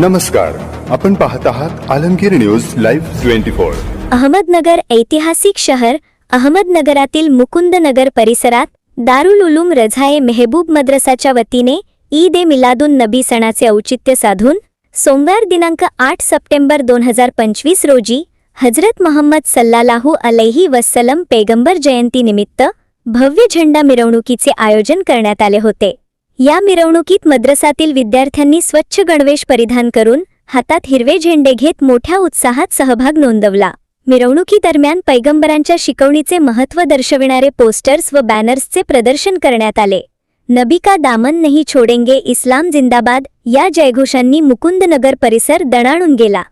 नमस्कार आपण पाहत आहात Alamgir news live twenty four. Ahmednagar ऐतिहासिक शहर अहमदनगरातील मुकुंदनगर परिसरात दारुल उलूम रझाए मेहबूब मद्रसाच्या वतीने ईद ए मिलादुन नबी सणाचे औचित्य साधून सोमवार दिनांक आठ सप्टेंबर दोन हजार पंचवीस रोजी हजरत मोहम्मद सल्लालाहू अलैही वस्सलम पेगंबर जयंतीनिमित्त भव्य झेंडा मिरवणुकीचे आयोजन करण्यात आले होते. या मिरवणुकीत मद्रसातील विद्यार्थ्यांनी स्वच्छ गणवेश परिधान करून हातात हिरवे झेंडे घेत मोठ्या उत्साहात सहभाग नोंदवला. मिरवणुकीदरम्यान पैगंबरांच्या शिकवणीचे महत्त्व दर्शविणारे पोस्टर्स व बॅनर्सचे प्रदर्शन करण्यात आले. नबी का दामन नहीं छोडेंगे इस्लाम जिंदाबाद या जयघोषांनी मुकुंदनगर परिसर दणाणून गेला.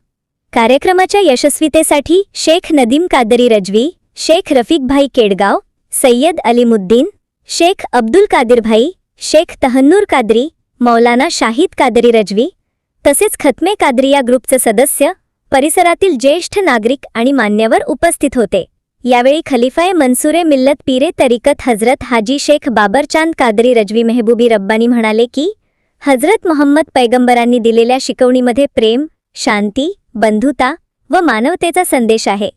कार्यक्रमाच्या यशस्वीतेसाठी शेख नदीम कादरी रजवी शेख रफीकभाई केडगाव सय्यद अलीमुद्दीन शेख अब्दुल कादिरभाई शेख तहन्नूर कादरी मौलाना शाहिद कादरी रजवी तसेच खतमे कादरिया ग्रुपचे सदस्य परिसरातील ज्येष्ठ नागरिक आणि मान्यवर उपस्थित होते. यावेळी खलिफाए मनसुरे मिल्लत पीरे तरिकत हजरत हाजी शेख बाबरचांद कादरी रजवी मेहबूबी रब्बानी म्हणाले की हजरत मोहम्मद पैगंबरांनी दिलेल्या शिकवणीमध्ये प्रेम शांती बंधुता व मानवतेचा संदेश आहे.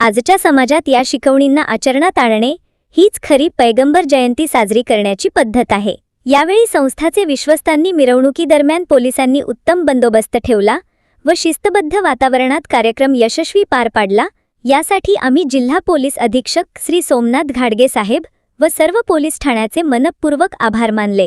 आजच्या समाजात या शिकवणींना आचरणात आणणे हीच खरी पैगंबर जयंती साजरी करण्याची पद्धत आहे. यावेळी संस्थाचे विश्वस्तांनी मिरवणुकीदरम्यान पोलिसांनी उत्तम बंदोबस्त ठेवला व शिस्तबद्ध वातावरणात कार्यक्रम यशस्वी पार पाडला यासाठी आम्ही जिल्हा पोलीस अधीक्षक श्री सोमनाथ घाडगे साहेब व सर्व पोलीस ठाण्याचे मनपूर्वक आभार मानले